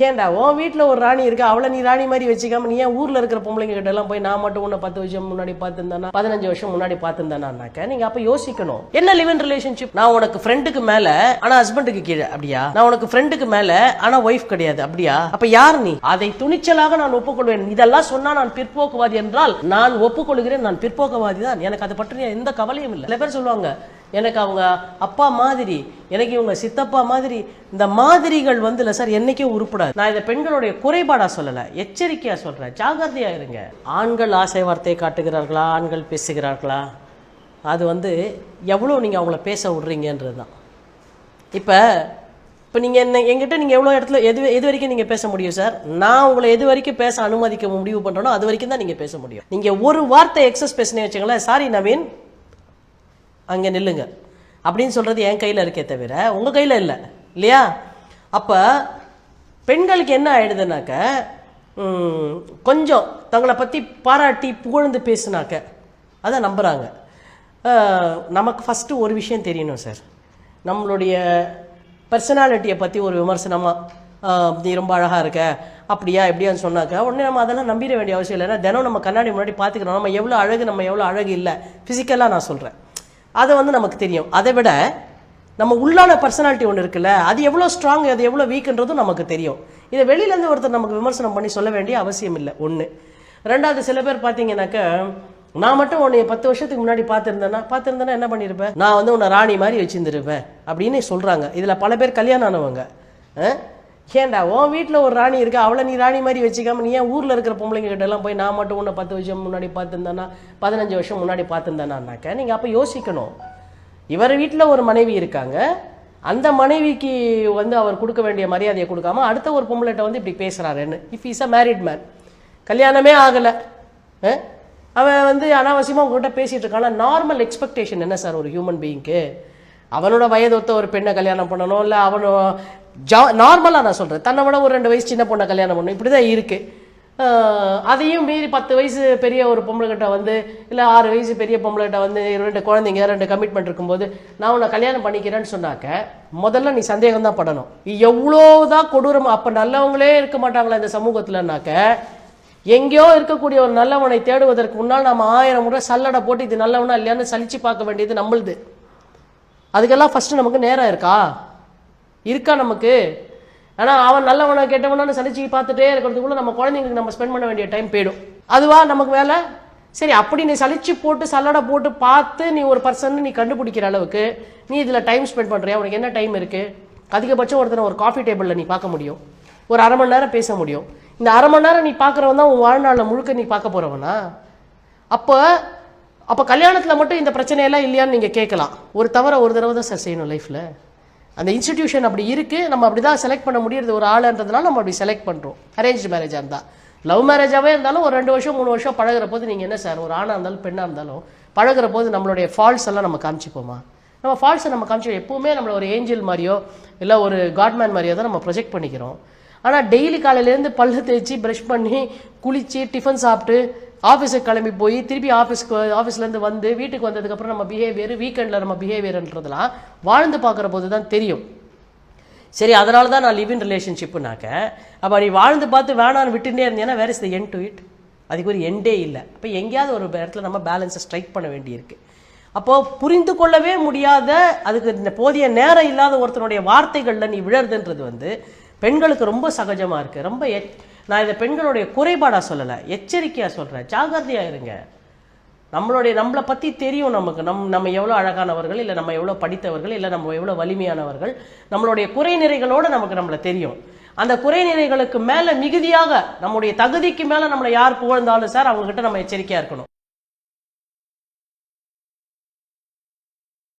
கேண்டா உன் வீட்டில் ஒரு ராணி இருக்கு? அவளை நீ ராணி மாதிரி வச்சுக்காம நீ ஏன் ஊரில் இருக்கிற பொம்பளைங்க கிட்ட எல்லாம் போய் நான் மட்டும் உன்னை பத்து வருஷம் முன்னாடி பார்த்துருந்தானா? பதினஞ்சு வருஷம் முன்னாடி பார்த்துருந்தானாக்க நீங்க அப்ப யோசிக்கணும். என்ன லிவ் இன் ரிலேஷன்ஷிப் நான் உனக்கு ஃப்ரெண்டுக்கு மேல ஆனா ஹஸ்பண்டுக்கு கீழே அப்படியா? நான் உனக்கு ஃப்ரெண்டுக்கு மேல ஆனா ஒய்ஃப் கிடையாது அப்படியா? அப்ப யார் நீ? அதை துணிச்சலாக நான் ஒப்புக்கொள்வேன். இதெல்லாம் சொன்னா நான் பிற்போக்குவாதி என்றால் நான் ஒப்புக்கொள்கிறேன் நான் பிற்போக்குவாதி தான் எனக்கு அதை பற்றிய எந்த கவலையும் இல்லை. சில பேர் சொல்லுவாங்க எனக்கு அவங்க அப்பா மாதிரி எனக்கு இவங்க சித்தப்பா மாதிரி இந்த மாதிரிகள் வந்து இல்லை சார் என்னைக்கே உருப்படாது. நான் இதை பெண்களுடைய குறைபாடாக சொல்லலை எச்சரிக்கையாக சொல்கிறேன் ஜாகிரதையாக இருங்க. ஆண்கள் ஆசை வார்த்தை காட்டுகிறார்களா? ஆண்கள் பேசுகிறார்களா? அது வந்து எவ்வளோ நீங்கள் அவங்கள பேச விட்றீங்கன்றது தான் இப்போ இப்போ நீங்கள் என்ன எங்கிட்ட நீங்கள் எவ்வளோ இடத்துல எது எது வரைக்கும் நீங்கள் பேச முடியும் சார்? நான் உங்களை எது வரைக்கும் பேச அனுமதிக்க முடிவு பண்ணுறனோ அது வரைக்கும் தான் நீங்கள் பேச முடியும். நீங்கள் ஒரு வார்த்தை எக்ஸஸ் பேசினே வச்சுங்களேன் சாரி நவீன் அங்கே நில்லுங்க. அப்படின்னு சொல்கிறது என் கையில் இருக்கே தவிர உங்கள் கையில் இல்லை. இல்லையா? அப்போ பெண்களுக்கு என்ன ஆயிடுதுனாக்க கொஞ்சம் தங்களை பற்றி பாராட்டி புகழ்ந்து பேசுனாக்க அதை நம்புகிறாங்க நமக்கு ஃபஸ்ட்டு ஒரு விஷயம் தெரியணும் சார் நம்மளுடைய பர்சனாலிட்டியை பற்றி ஒரு விமர்சனமாக நீ ரொம்ப அழகாக இருக்க அப்படியா எப்படியான்னு சொன்னாக்க உடனே நம்ம அதெல்லாம் நம்பிட வேண்டிய அவசியம் இல்லை. ஏன்னா தினம் நம்ம கண்ணாடி முன்னாடி பார்த்துக்கிறோம் நம்ம எவ்வளோ அழகு நம்ம எவ்வளோ அழகு இல்லை. ஃபிசிக்கலாக நான் சொல்கிறேன் அது வந்து நமக்கு தெரியும். அதை விட நம்ம உள்ளான பர்சனாலிட்டி ஒன்று இருக்குல்ல அது எவ்வளோ ஸ்ட்ராங் அது எவ்வளோ வீக்குன்றதும் நமக்கு தெரியும். இதை வெளியிலேருந்து ஒருத்தர் நமக்கு விமர்சனம் பண்ணி சொல்ல வேண்டிய அவசியம் இல்லை ஒன்று ரெண்டாவது சில பேர் பார்த்தீங்கன்னாக்க நான் மட்டும் உன்னை பத்து வருஷத்துக்கு முன்னாடி பார்த்துருந்தேன்னா பார்த்துருந்தேன்னா என்ன பண்ணியிருப்பேன் நான் வந்து உன்னை ராணி மாதிரி வச்சுருந்துருப்பேன் அப்படின்னு சொல்கிறாங்க இதில் பல பேர் கல்யாணம் ஆனவங்க. ஆ? ஏன்டா உன் வீட்டில் ஒரு ராணி இருக்கு? அவளை நீ ராணி மாதிரி வச்சுக்காம நீ ஏன் ஊரில் இருக்கிற பொம்பளைங்க கிட்ட எல்லாம் போய் நான் மட்டும் உன்னை பத்து வருஷம் முன்னாடி பார்த்துருந்தானா பதினஞ்சு வருஷம் முன்னாடி பார்த்துருந்தானாக்க நீங்கள் அப்போ யோசிக்கணும். இவர் வீட்டில் ஒரு மனைவி இருக்காங்க. அந்த மனைவிக்கு வந்து அவர் கொடுக்க வேண்டிய மரியாதையை கொடுக்காம அடுத்த ஒரு பொம்பளைகிட்ட வந்து இப்படி பேசுகிறாருன்னு if is a married man கல்யாணமே ஆகலை. அவன் வந்து அனாவசியமாக உங்கள்கிட்ட பேசிகிட்டு இருக்கான் நார்மல் எக்ஸ்பெக்டேஷன் என்ன சார் ஒரு ஹியூமன் பீயிங்க்கு அவனோட வயது ஒத்த ஒரு பெண்ணை கல்யாணம் பண்ணணும் இல்லை அவனோ ஜா நார்மலாக நான் சொல்கிறேன் தன்னை விட ஒரு ரெண்டு வயசு சின்ன பொண்ணை கல்யாணம் பண்ணணும். இப்படி தான் இருக்குது அதையும் மீறி பத்து வயசு பெரிய ஒரு பொம்பளைகிட்ட வந்து இல்லை ஆறு வயசு பெரிய பொம்பளைகிட்ட வந்து ரெண்டு குழந்தைங்க ரெண்டு கமிட்மெண்ட் இருக்கும்போது நான் உன்னை கல்யாணம் பண்ணிக்கிறேன்னு சொன்னாக்க முதல்ல நீ சந்தேகம் தான் படணும். எவ்வளோ தான் கொடூரம் அப்போ நல்லவங்களே இருக்க மாட்டாங்களா இந்த சமூகத்தில்னாக்க எங்கேயோ இருக்கக்கூடிய ஒரு நல்லவனை தேடுவதற்கு முன்னால் நம்ம ஆயிரம் முறை சல்லடை போட்டு இது நல்லவனா இல்லையான்னு சலிச்சு பார்க்க வேண்டியது நம்மளுது. அதுக்கெல்லாம் ஃபஸ்ட்டு நமக்கு நேரம் இருக்கா? இருக்கா நமக்கு? ஆனால் அவன் நல்லவனை கெட்டவனான்னு சலிச்சு பார்த்துட்டே இருக்கிறதுக்குள்ள நம்ம குழந்தைங்களுக்கு நம்ம ஸ்பெண்ட் பண்ண வேண்டிய டைம் போயிடும். அதுவா நமக்கு வேலை? சரி அப்படி நீ சலிச்சு போட்டு சல்லடை போட்டு பார்த்து நீ ஒரு பர்சன் நீ கண்டுபிடிக்கிற அளவுக்கு நீ இதில் டைம் ஸ்பெண்ட் பண்ணுறியா உனக்கு என்ன டைம் இருக்குது அதிகபட்சம் ஒருத்தனை ஒரு காஃபி டேபிளில் நீ பார்க்க முடியும். ஒரு அரை மணி நேரம் பேச முடியும். இந்த அரை மணி நேரம் நீ பார்க்குறவன் தான் உன் வாழ்நாளில் முழுக்க நீ பார்க்க போகிறவனா அப்போ அப்போ கல்யாணத்தில் மட்டும் இந்த பிரச்சனையெல்லாம் இல்லையான்னு நீங்கள் கேட்கலாம். ஒரு தவிர ஒரு தடவை தான் சார் செய்யணும் லைஃப்பில் அந்த இன்ஸ்டிடியூஷன் அப்படி இருக்குது நம்ம அப்படி தான் செலக்ட் பண்ண முடியறது ஒரு ஆளுன்றதுனால நம்ம அப்படி செலக்ட் பண்ணுறோம் அரேஞ்ச் மேரேஜாக இருந்தால் லவ் மேரேஜாகவே இருந்தாலும் ஒரு ரெண்டு வருஷம் மூணு வருஷம் பழகிற போது நீங்கள் என்ன சார் ஒரு ஆணாக இருந்தாலும் பெண்ணாக இருந்தாலும் பழகுற போது நம்மளுடைய ஃபால்ஸ் எல்லாம் நம்ம காமிச்சிப்போமா? நம்ம ஃபால்ஸை நம்ம காமிச்சு எப்பவுமே நம்மளை ஒரு ஏஞ்சல் மாதிரியோ இல்லை ஒரு காட்மேன் மாதிரியோ தான் நம்ம ப்ரொஜெக்ட் பண்ணிக்கிறோம். ஆனால் டெய்லி காலையிலேருந்து பல்லு தேய்ச்சி ப்ரஷ் பண்ணி குளித்து டிஃபன் சாப்பிட்டு ஆஃபீஸுக்கு கிளம்பி போய் திருப்பி ஆஃபீஸ்க்கு ஆஃபீஸ்லேருந்து வந்து வீட்டுக்கு வந்ததுக்கப்புறம் நம்ம பிஹேவியர் வீக்கெண்டில் நம்ம பிஹேவியர்ன்றதெல்லாம் வாழ்ந்து பார்க்குற போது தான் தெரியும். சரி அதனால தான் நான் லிவ் இன் ரிலேஷன்ஷிப்புனாக்க அப்போ நீ வாழ்ந்து பார்த்து வேணான்னு விட்டுட்டே இருந்தேன்னா where is the end to it அதுக்கு ஒரு எண்டே இல்லை. அப்போ எங்கேயாவது ஒரு இடத்துல நம்ம பேலன்ஸை ஸ்ட்ரைக் பண்ண வேண்டியிருக்கு. அப்போது புரிந்து கொள்ளவே முடியாத அதுக்கு இந்த போதிய நேரம் இல்லாத ஒருத்தனுடைய வார்த்தைகளில் நீ விழறதுன்றது வந்து பெண்களுக்கு ரொம்ப சகஜமாக இருக்குது ரொம்ப நான் இதை பெண்களுடைய குறைபாடாக சொல்லலை எச்சரிக்கையாக சொல்கிறேன் ஜாகிரதையாக இருங்க. நம்மளுடைய நம்மளை பற்றி தெரியும் நமக்கு. நம் நம்ம எவ்வளோ அழகானவர்கள் இல்லை நம்ம எவ்வளோ படித்தவர்கள் இல்லை நம்ம எவ்வளோ வலிமையானவர்கள். நம்மளுடைய குறைநிறைகளோடு நமக்கு நம்மளை தெரியும். அந்த குறைநிறைகளுக்கு மேலே மிகுதியாக நம்முடைய தகுதிக்கு மேலே நம்மளை யார் புகழ்ந்தாலும் சார் அவங்ககிட்ட நம்ம எச்சரிக்கையாக இருக்கணும்.